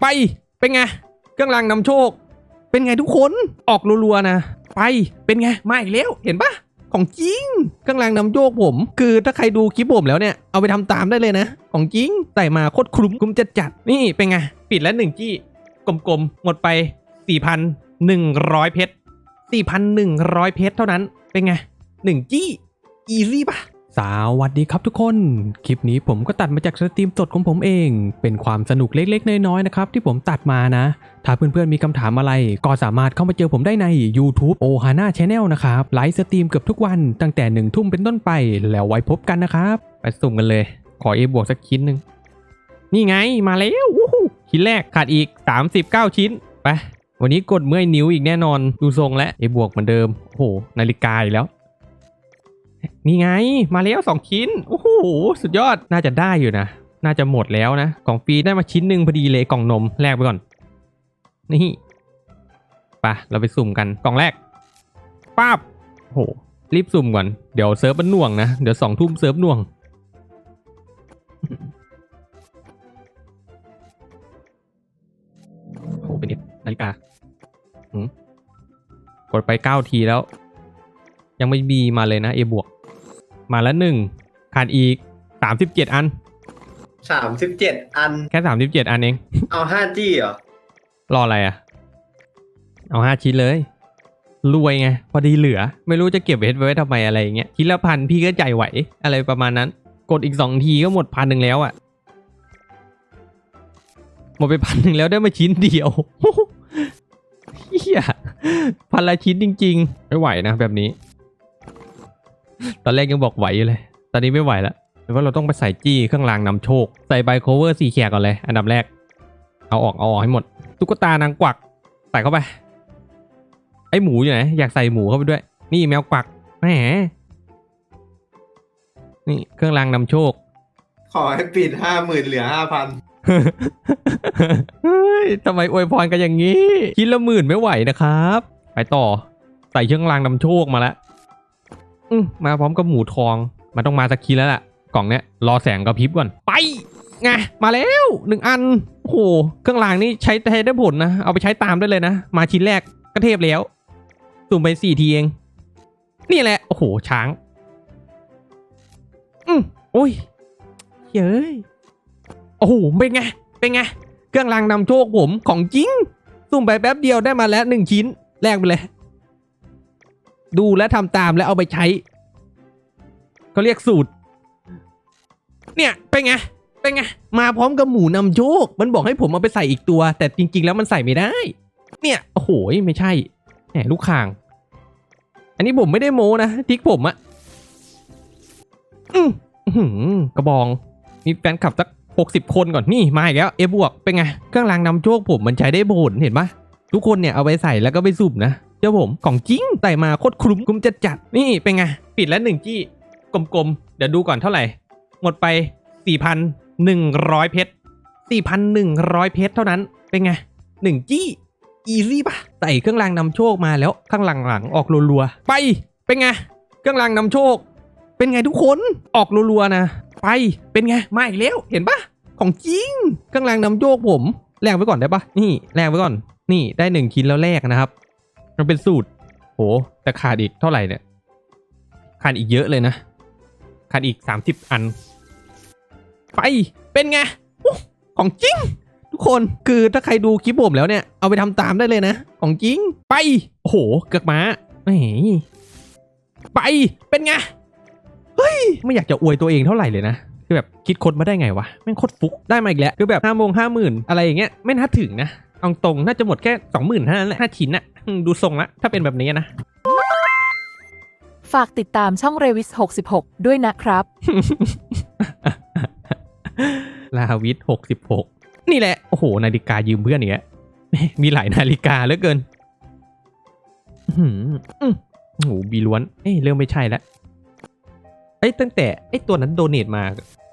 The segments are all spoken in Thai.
ไป เป็นไง เครื่องรางนำโชค เป็นไงทุกคน ออกรัวๆนะ ไป เป็นไง มาอีกแล้ว เห็นปะของจริงเครื่องรางนำโชคผม คือถ้าใครดูคลิปผมแล้วเนี่ย เอาไปทำตามได้เลยนะ ของจริง ใส่มาโคตรคลุมคลุมจัดจัดๆนี่เป็นไง ปิดแล้วหนึ่งจี้ กลมๆ หมดไป 4,100 เพชร 4,100 เพชรเท่านั้น เป็นไงหนึ่งจี้ อีซี่ปะ สวัสดีครับทุกคน คลิปนี้ผมก็ตัดมาจากสตรีมสดของผมเอง เป็นความสนุกเล็กๆ น้อยๆนะครับที่ผมตัดมานะ ถ้าเพื่อนๆมีคำถามอะไร ก็สามารถเข้ามาเจอผมได้ใน YouTube Ohana Channel นะครับไลฟ์สตรีมเกือบทุกวันตั้งแต่หนึ่งทุ่มเป็นต้นไป แล้วไว้พบกันนะครับ ไปสุ่มกันเลย ขอ A บวกสักชิ้นหนึ่งนี่ไงมาแล้วชิ้นแรกขาดอีก 39 ชิ้นไปวันนี้กดเมื่อยนิ้วอีกแน่นอนดูทรงและ A บวกเหมือนเดิมโอ้โหนาฬิกาอีกแล้ว นี่ไงมาแล้วสองชิ้นโอ้โหสุดยอดน่าจะได้อยู่นะ น่าจะหมดแล้วนะกล่องฟรีได้มาชิ้นหนึ่งพอดีเลยกล่องนมแลกไปก่อน นี่ไปเราไปสุ่มกันกล่องแรกป้าบโอ้โหรีบสุ่มก่อนเดี๋ยวเซิร์ฟมันน่วงนะเดี๋ยวสองทุ่มเซิร์ฟน่วงโอ้โหเป็นเด็นาฬิกาหืมกดไปเก้าทีแล้ว ยังไม่มีมาเลยนะเอบวก มาแล้วหนึ่งขาดอีกสามสิบเจ็ดอัน สามสิบเจ็ดอัน แค่สามสิบเจ็ดอันเอง เอาห้าจี้เหรอ รออะไรอะ เอาห้าชิ้นเลย รวยไง พอดีเหลือ ไม่รู้จะเก็บเวทไว้ทำไมอะไรอย่างเงี้ยชิ้นละพันพี่ก็ใจไหว อะไรประมาณนั้น กดอีกสองทีก็หมดพันหนึ่งแล้วอะ หมดไปพันหนึ่งแล้วได้มาชิ้นเดียวเฮียพันละชิ้นจริง ๆ ไม่ไหวนะแบบนี้ ตอนแรกยังบอกไหวอยู่เลย ตอนนี้ไม่ไหวแล้วหรือว่าเราต้องไปใส่จี้เครื่องรางนำโชค ใส่ใบโคเวอร์สี่แขกก่อนเลย อันดับแรก เอาออกเอาออกให้หมด ตุ๊กตานางกวัก ใส่เข้าไป ไอหมูอยู่ไหน อยากใส่หมูเข้าไปด้วย นี่แมวกวัก แหม นี่เครื่องรางนำโชค ขอให้ปิดห้าหมื่นเหลือห้าพันเฮ้ยทำไมอวยพรกันอย่างนี้ชิ้นละหมื่นไม่ไหวนะครับ ไปต่อ ใส่เครื่องรางนำโชคมาแล้ว อืมมาพร้อมกับหมูทอง มันต้องมาสักทีแล้วล่ะ กล่องเนี้ยรอแสงกระพริบก่อน ไปไงมาแล้วหนึ่งอันโอ้โหเครื่องรางนี่ใช้ใช้ได้ผลนะ เอาไปใช้ตามได้เลยนะ มาชิ้นแรกก็เทพแล้ว สุ่มไปสี่ทีเอง นี่แหละ โอ้โห ช้าง อืมโอ้ยเย้ยโอ้โห เป็นไง เป็นไง เครื่องรางนำโชคผมของจริงสุ่มไปแป๊บเดียวได้มาแล้วหนึ่งชิ้นแลกไปเลย ดูและทำตามแล้วเอาไปใช้เขาเรียกสูตร เนี่ยเป็นไงเป็นไงมาพร้อมกับหมูนำโชค มันบอกให้ผมเอาไปใส่อีกตัว แต่จริง ๆ แล้วมันใส่ไม่ได้ เนี่ยโอ้โหไม่ใช่แหมลูกข่าง อันนี้ผมไม่ได้โมนะทิกผมอะอืออื้อหือกระบองมีแฟนคลับสักหกสิบคนก่อนนี่มาอีกแล้วเอบวกเป็นไงเครื่องรางนำโชคผมมันใช้ได้ผลเห็นปะทุกคนเนี่ยเอาไปใส่แล้วก็ไปสุ่มนะ เจ้าผมของจริงใส่มาโคตรคลุมคลุมจัดจัดนี่เป็นไงปิดแล้วหนึ่งจี้กลมๆ เดี๋ยวดูก่อนเท่าไหร่ หมดไป 4,100 เพชร 4,100 เพชรเท่านั้น เป็นไงหนึ่งจี้ อีซี่ปะใส่เครื่องรางนำโชคมาแล้วข้างหลังๆ ออกรัวๆ ไป เป็นไง เครื่องรางนำโชค เป็นไงทุกคน ออกรัวๆนะ ไป เป็นไง มาอีกแล้ว เห็นปะของจริง เครื่องรางนำโชคผม แลกไว้ก่อนได้ปะนี่ แลกไว้ก่อน นี่ ได้หนึ่งชิ้นแล้วแลกนะครับ มันเป็นสูตร โห แต่ขาดอีกเท่าไหร่เนี่ย ขาดอีกเยอะเลยนะ ขาดอีกสามสิบอัน ไปเป็นไงอของจริง ทุกคนคือถ้าใครดูคลิปผมแล้วเนี่ย เอาไปทำตามได้เลยนะ ของจริง ไป โอ้โห เกือกม้าเฮ้ยไปเป็นไง เฮ้ย ไม่อยากจะอวยตัวเองเท่าไหร่เลยนะคือแบบคิดคนมาได้ไงวะแม่งโคตรฟุกได้มาอีกแล้วคือแบบห้าโมงห้าหมื่นอะไรอย่างเงี้ยไม่น่าถึงนะเอาตรงน่าจะหมดแค่สองหมื่นเท่านั้นแหละห้าชิ้นอะ ดูทรงละถ้าเป็นแบบนี้นะ ฝากติดตามช่องเรวิส66 ด้วยนะครับ ลาวิทหกสิบหกนี่แหละ โอ้โห นาฬิกายืมเพื่อนอีกแล้วแหม่มีหลายนาฬิกาเหลือเกินอื้อหืออื้อโอ้โหบีล้วน เอ้ยเริ่มไม่ใช่แล้วเอ้ยตั้งแต่ไอ้ตัวนั้นโดเนทมา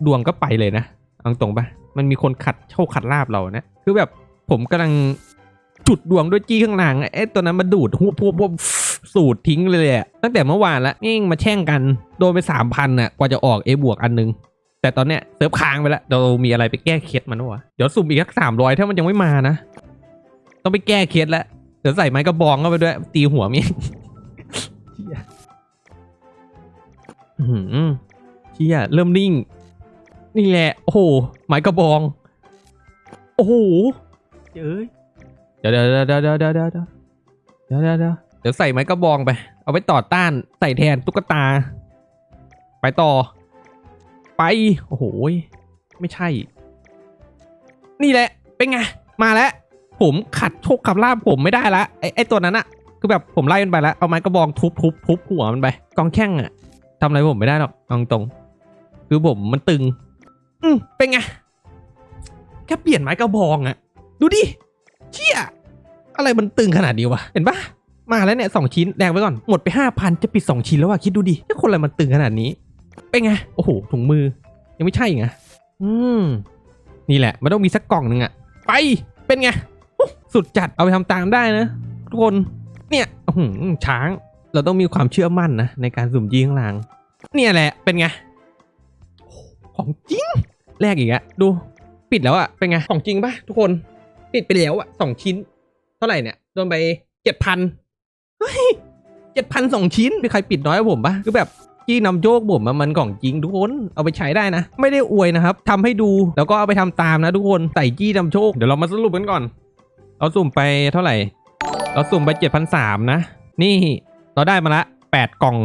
ดวงก็ไปเลยนะเอาตรงปะมันมีคนขัดโชคขัดลาบเรานะ คือแบบผมกำลัง จุดดวงด้วยจี้ข้างหลังไอ้ตัวนั้นมาดูดหัวพวบพวบสูดทิ้งเลยอะตั้งแต่เมื่อวานละนี่มาแช่งกันโดนไปสามพันน่ะกว่าจะออกเอบวกอันนึง แต่ตอนเนี้ยเซิร์ฟค้างไปแล้วเรามีอะไรไปแก้เคล็ดมันวะเดี๋ยวสุ่มอีกสักสามร้อยถ้ามันยังไม่มานะ ต้องไปแก้เคล็ดแล้วเดี๋ยวใส่ไม้กระบองเข้าไปด้วย ตีหัวมีเชี่ยเชี่ยเริ่มนิ่ง นี่แหละ โอ้โหไม้กระบอง โอ้โหเอ้ย ดี๋ยวเดี๋ยวเดี๋ยวเดี๋ยวเดี๋ยวเดี๋ยวเดี๋ยวเดี๋ยวเดี๋ยวเดี๋ยวใส่ไม้กระบองไป เอาไปต่อต้านใส่แทนตุ๊กตา ไปต่อ ไป โอ้โหไม่ใช่ นี่แหละ เป็นไง มาแล้ว ผมขัดโชคขับลาบผมไม่ได้ละไอไอตัวนั้นอะคือแบบผมไล่มันไปแล้ว เอาไม้กระบองทุบทุบทุบหัวมันไป กองแข้งอะทำอะไรผมไม่ได้หรอกเอาตรง คือผมมันตึง อืมเป็นไง แค่เปลี่ยนไม้กระบองอะดูดิเชี่ย อะไรมันตึงขนาดนี้วะ เห็นปะมาแล้วเนี่ยสองชิ้นแดงไว้ก่อน หมดไปห้าพันจะปิดสองชิ้นแล้วอะคิดดูดิถ้าคนอะไรมันตึงขนาดนี้ เป็นไง โอ้โห ถุงมือ ยังไม่ใช่อีกนะอืม นี่แหละ มันต้องมีสักกล่องหนึ่งอะไป เป็นไง สุดจัด เอาไปทำตามได้นะ ทุกคน เนี่ยอื้อหือช้าง เราต้องมีความเชื่อมั่นนะ ในการสุ่มยิงข้างหลัง เนี่ยแหละ เป็นไง ของจริง แรกอีกอะดู ปิดแล้วอะเป็นไง ของจริงปะทุกคน ปิดไปแล้วอะสองชิ้น เท่าไหร่เนี่ยโดนไปเจ็ดพันเฮ้ยเจ็ดพันสองชิ้นมีใครปิดน้อยกว่าผมปะคือแบบจี้นำโยกผมอะมันของจริงทุกคนเอาไปใช้ได้นะ ไม่ได้อวยนะครับทำให้ดูแล้วก็เอาไปทำตามนะทุกคนใส่จี้นำโชคเดี๋ยวเรามาสรุปกันก่อน เราสุ่มไปเท่าไหร่ เราสุ่มไปเจ็ดพันสามนะ นี่เราได้มาละแปดกล่อง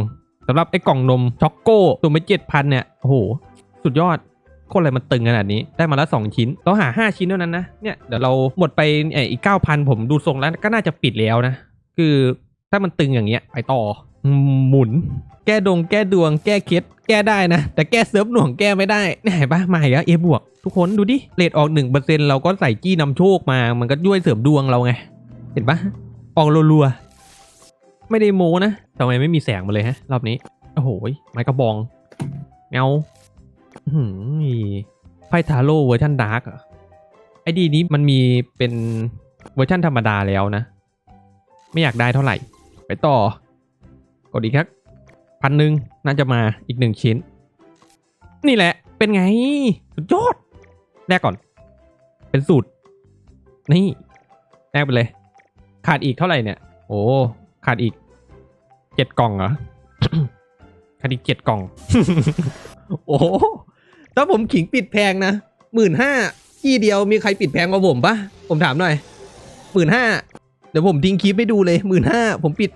สำหรับไอ้กล่องนมช็อกโก้สุ่มไปเจ็ดพันเนี่ยโอ้โหสุดยอด คนอะไรมันตึงขนาดนี้ได้มาละสองชิ้น เราหาห้าชิ้นเท่านั้นนะเนี่ยเดี๋ยวเราหมดไปเอ่ออีกเก้าพันผมดูทรงแล้วก็น่าจะปิดแล้วนะ คือถ้ามันตึงอย่างเงี้ยไปต่อหมุน แก้ดงแก้ดวง แก้เคล็ดแก้ได้นะ แต่แก้เซิร์ฟหน่วงแก้ไม่ได้เนี่เห็นปะมาอีกแล้วเอบวก ทุกคนดูดิเรทออกหนึ่งเปอร์เซ็นเราก็ใส่จี้นำโชคมา มันก็ช่วยเสริมดวงเราไง เห็นปะออกรัวๆไม่ได้โมนะทำไมไม่มีแสงมาเลยฮะ รอบนี้ โอ้โหไม้กระบองแมวอื้อ หือไพ่ทาโร่เวอร์ชันดาร์กอะไอดีนี้มันมีเป็นเวอร์ชันธรรมดาแล้วนะ ไม่อยากได้เท่าไหร่ ไปต่อ กดอีกครับพันหนึ่งน่าจะมาอีกหนึ่งชิ้น นี่แหละ เป็นไงสุดยอดแรกก่อน เป็นสูตร นี่แรกไปเลย ขาดอีกเท่าไหร่เนี่ย โอ้ ขาดอีกเจ็ดกล่องเหรอขาดอีกเจ็ดกล่อง โอ้ ถ้าผมขิงปิดแพงนะหมื่นห้าที่เดียวมีใครปิดแพงกว่าผมปะผมถามหน่อยหมื่นห้าเดี๋ยวผมทิ้งคลิปให้ดูเลยหมื่นห้าผมปิด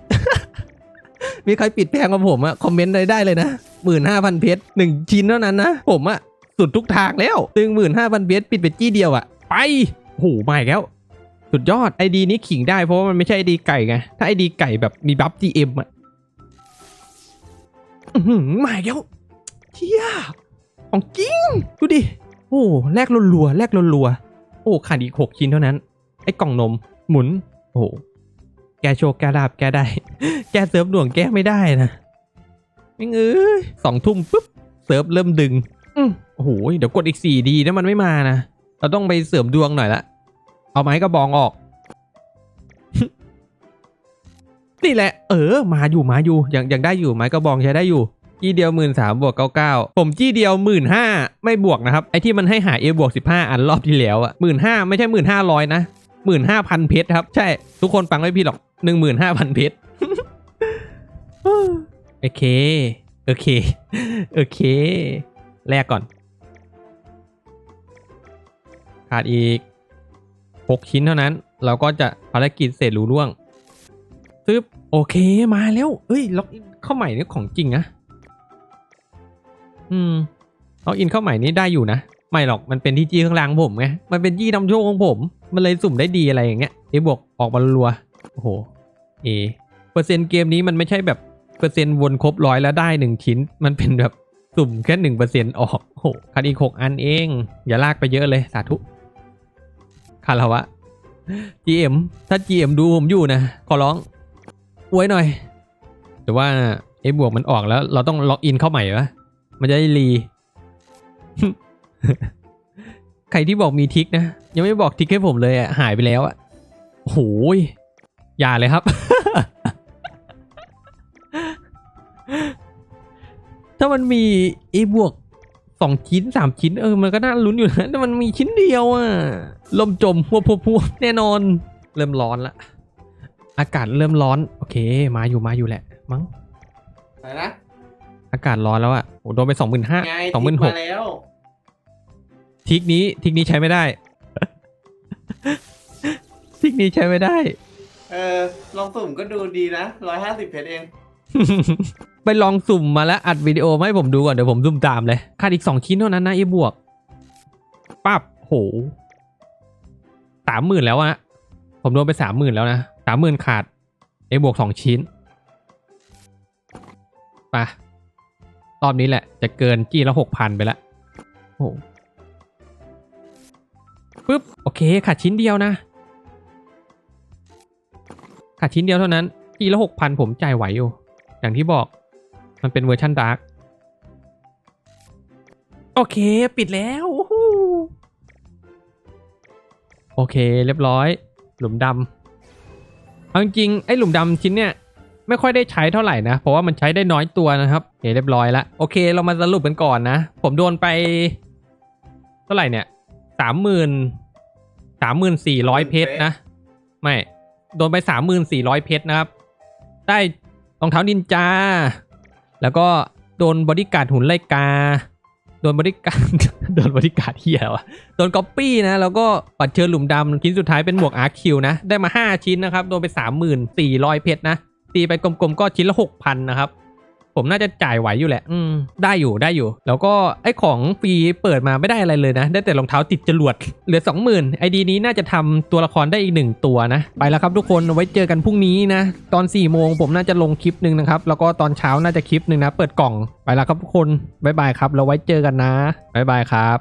มีใครปิดแพงกว่าผมอะคอมเมนต์ได้ได้เลยนะหมื่นห้าพันเพชรหนึ่งชิ้นเท่านั้นนะผมอะสุดทุกทางแล้วตึงหมื่นห้าพันเพชรปิดไปจี้เดียวอะไปโอ้โหมาอีกแล้วสุดยอดไอดีนี้ขิงได้เพราะว่ามันไม่ใช่ไอดีไก่ไงถ้าไอดีไก่แบบมีบัฟ GM อะอื้อหือมาอีกแล้วเชี่ย ของจริง ดูดิ โอ้แลกรัวๆแลกรัวๆโอ้ขาดอีกหกชิ้นเท่านั้น ไอ้กล่องนมหมุน โอ้โหแกโชคแกดาบแกได้ แกเซิร์ฟหน่วงแก้ไม่ได้นะไม่งเอ้ยสองทุ่มปุ๊บเซิร์ฟเริ่มดึงอืมโอ้โหเดี๋ยวกดอีกสี่ดีนะมันไม่มานะเราต้องไปเสริมดวงหน่อยละเอาไม้กระบองออกนี่แหละ เออ มาอยู่มาอยู่ยังยังได้อยู่ไม้กระบองใช้ได้อยู่ จี้เดียวหมื่นสามบวกเก้าเก้าผมจี้เดียวหมื่นห้าไม่บวกนะครับไอที่มันให้หาเอบวกสิบห้าอันรอบที่แล้วอะหมื่นห้าไม่ใช่หมื่นห้าร้อยนะหมื่นห้าพันเพชรครับ ใช่ ทุกคนฟังไม่ผิดหรอกหนึ่งหมื่นห้าพันเพชรโอเค โอเค โอเค แลกก่อน ขาดอีกหกชิ้นเท่านั้น เราก็จะภารกิจเสร็จรู้ล่วงซึบโอเคมาแล้ว เอ้ย ล็อกอินเข้าใหม่นี่ของจริงนะ อืมล็อกอินเข้าใหม่นี่ได้อยู่นะไม่หรอกมันเป็นที่จี้ข้างล่างผมไงมันเป็นจี้นำโชคของผม มันเลยสุ่มได้ดีอะไรอย่างเงี้ยเอบวกออกมารัวโอ้โหเอเปอร์เซ็นต์เกมนี้มันไม่ใช่แบบเปอร์เซ็นต์วนครบร้อยแล้วได้หนึ่งชิ้น มันเป็นแบบสุ่มแค่หนึ่งเปอร์เซ็นต์ออกโอ้โหคันอีกหกอันเอง อย่าลากไปเยอะเลยสาธุคาราวะ GM ถ้า GM ดูผมอยู่นะ ขอร้องอวยหน่อย แต่ว่าไอ้บวกมันออกแล้ว เราต้องล็อกอินเข้าใหม่ปะ มันจะได้รี ใครที่บอกมีทิกนะ ยังไม่บอกทิกให้ผมเลยอะหายไปแล้วอะโหยอย่าเลยครับ ถ้ามันมีไอ้บวกสองชิ้นสามชิ้นเออมันก็น่าลุ้นอยู่นะแต่มันมีชิ้นเดียวอะลมจมหัวพวพวแน่นอน เริ่มร้อนละ อากาศเริ่มร้อน โอเค มาอยู่มาอยู่แหละ มั้ง อะไรนะ อากาศร้อนแล้วอะโอ้โดนไปสองหมื่นห้าไงสองหมื่นหทิกมาแล้วทิกนี้ทิกนี้ใช้ไม่ได้ ทิกนี้ใช้ไม่ได้ เออลองสุ่มก็ดูดีนะร้อยห้าสิบเพชรเอง ไปลองสุ่มมาแล้วอัดวิดีโอมาให้ผมดูก่อนเดี๋ยวผมสุ่มตามเลยขาดอีกสองชิ้นเท่านั้นนะไอ้บวกปั๊บโหสามหมื่นแล้วอะผมโดนไปสามหมื่นแล้วนะสามหมื่นขาดไอ้บวกสองชิ้นไปะ รอบนี้แหละ จะเกินจี้ละหกพันไปละโอ้โหปึ๊บ โอเคขาดชิ้นเดียวนะ ขาดชิ้นเดียวเท่านั้น จี้ละหกพันผมจ่ายไหวอยู่ อย่างที่บอก มันเป็นเวอร์ชันดาร์กโอเค ปิดแล้ว โอเค เรียบร้อย หลุมดำเอาจริงไอ้หลุมดำชิ้นเนี่ย ไม่ค่อยได้ใช้เท่าไหร่นะ เพราะว่ามันใช้ได้น้อยตัวนะครับโอเคเรียบร้อยแล้วโอเค เรามาสรุปกันก่อนนะ ผมโดนไป เท่าไหร่เนี่ยสามหมื่นสามหมื่นสี่ร้อยเพชรนะ ไม่ โดนไปสามหมื่นสี่ร้อยเพชรนะครับ ได้รองเท้านินจา แล้วก็โดนบอดี้การ์ดหุ่นไลกา โดนบอดี้การ์ดโดนบอดี้การ์ดเฮียวะโดนก๊อปปี้นะ แล้วก็ปัดเชิญหลุมดำชิ้นสุดท้ายเป็นหมวกอาร์คิวนะ ได้มา 5 ชิ้นนะครับ โดนไป 3400 เพชรนะ ตีไปกลมๆก็ชิ้นละ6,000นนะครับ ผมน่าจะจ่ายไหวอยู่แหละ อืม ได้อยู่ได้อยู่ แล้วก็ไอ้ของฟรีเปิดมาไม่ได้อะไรเลยนะ ได้แต่รองเท้าติดจรวด เหลือ 20,000ไอดีนี้น่าจะทำตัวละครได้อีกหนึ่งตัวนะ ไปแล้วครับทุกคนไว้เจอกันพรุ่งนี้นะ ตอน4ี่โมงผมน่าจะลงคลิปหนึ่งนะครับ แล้วก็ตอนเช้าน่าจะคลิปหนึ่งนะ เปิดกล่อง ไปแล้วครับทุกคนบ๊ายบายครับ เราไว้เจอกันนะบ๊ายบายครับ